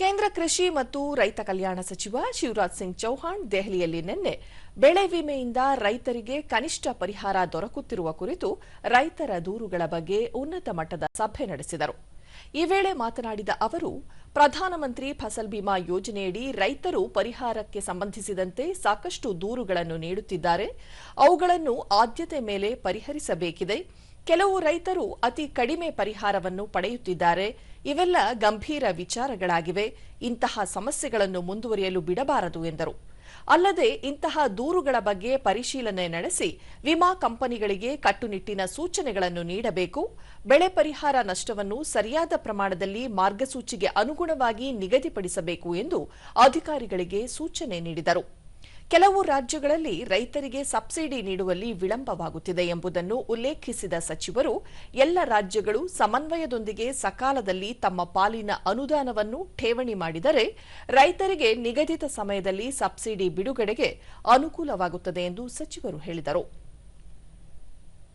ಕೇಂದ್ರ ಕೃಷಿ ಮತ್ತು ರೈತ ಕಲ್ಯಾಣ ಸಚಿವ ಶಿವರಾಜ್ ಸಿಂಗ್ ಚೌಹಾಣ್ ದೆಹಲಿಯಲ್ಲಿ ನಿನ್ನೆ ಬೆಳೆ ವಿಮೆಯಿಂದ ರೈತರಿಗೆ ಕನಿಷ್ಠ ಪರಿಹಾರ ದೊರಕುತ್ತಿರುವ ಕುರಿತು ರೈತರ ದೂರುಗಳ ಬಗ್ಗೆ ಉನ್ನತ ಮಟ್ಟದ ಸಭೆ ನಡೆಸಿದರು. ಈ ವೇಳೆ ಮಾತನಾಡಿದ ಅವರು, ಪ್ರಧಾನಮಂತ್ರಿ ಫಸಲ್ ಬಿಮಾ ಯೋಜನೆಯಡಿ ರೈತರು ಪರಿಹಾರಕ್ಕೆ ಸಂಬಂಧಿಸಿದಂತೆ ಸಾಕಷ್ಟು ದೂರುಗಳನ್ನು ನೀಡುತ್ತಿದ್ದಾರೆ. ಅವುಗಳನ್ನು ಆದ್ಯತೆ ಮೇಲೆ ಪರಿಹರಿಸಬೇಕಿದೆ. ಕೆಲವು ರೈತರು ಅತಿ ಕಡಿಮೆ ಪರಿಹಾರವನ್ನು ಪಡೆಯುತ್ತಿದ್ದಾರೆ. ಇವೆಲ್ಲ ಗಂಭೀರ ವಿಚಾರಗಳಾಗಿವೆ. ಇಂತಹ ಸಮಸ್ಯೆಗಳನ್ನು ಮುಂದುವರಿಯಲು ಬಿಡಬಾರದು ಎಂದರು. ಅಲ್ಲದೆ ಇಂತಹ ದೂರುಗಳ ಬಗ್ಗೆ ಪರಿಶೀಲನೆ ನಡೆಸಿ ವಿಮಾ ಕಂಪನಿಗಳಿಗೆ ಕಟ್ಟುನಿಟ್ಟಿನ ಸೂಚನೆಗಳನ್ನು ನೀಡಬೇಕು. ಬೆಳೆ ಪರಿಹಾರ ನಷ್ಟವನ್ನು ಸರಿಯಾದ ಪ್ರಮಾಣದಲ್ಲಿ ಮಾರ್ಗಸೂಚಿಗೆ ಅನುಗುಣವಾಗಿ ನಿಗದಿಪಡಿಸಬೇಕು ಎಂದು ಅಧಿಕಾರಿಗಳಿಗೆ ಸೂಚನೆ ನೀಡಿದರು. ಕೆಲವು ರಾಜ್ಯಗಳಲ್ಲಿ ರೈತರಿಗೆ ಸಬ್ಸಿಡಿ ನೀಡುವಲ್ಲಿ ವಿಳಂಬವಾಗುತ್ತಿದೆ ಎಂಬುದನ್ನು ಉಲ್ಲೇಖಿಸಿದ ಸಚಿವರು, ಎಲ್ಲ ರಾಜ್ಯಗಳು ಸಮನ್ವಯದೊಂದಿಗೆ ಸಕಾಲದಲ್ಲಿ ತಮ್ಮ ಪಾಲಿನ ಅನುದಾನವನ್ನು ಠೇವಣಿ ಮಾಡಿದರೆ ರೈತರಿಗೆ ನಿಗದಿತ ಸಮಯದಲ್ಲಿ ಸಬ್ಸಿಡಿ ಬಿಡುಗಡೆಗೆ ಅನುಕೂಲವಾಗುತ್ತದೆ ಎಂದು ಸಚಿವರು ಹೇಳಿದರು.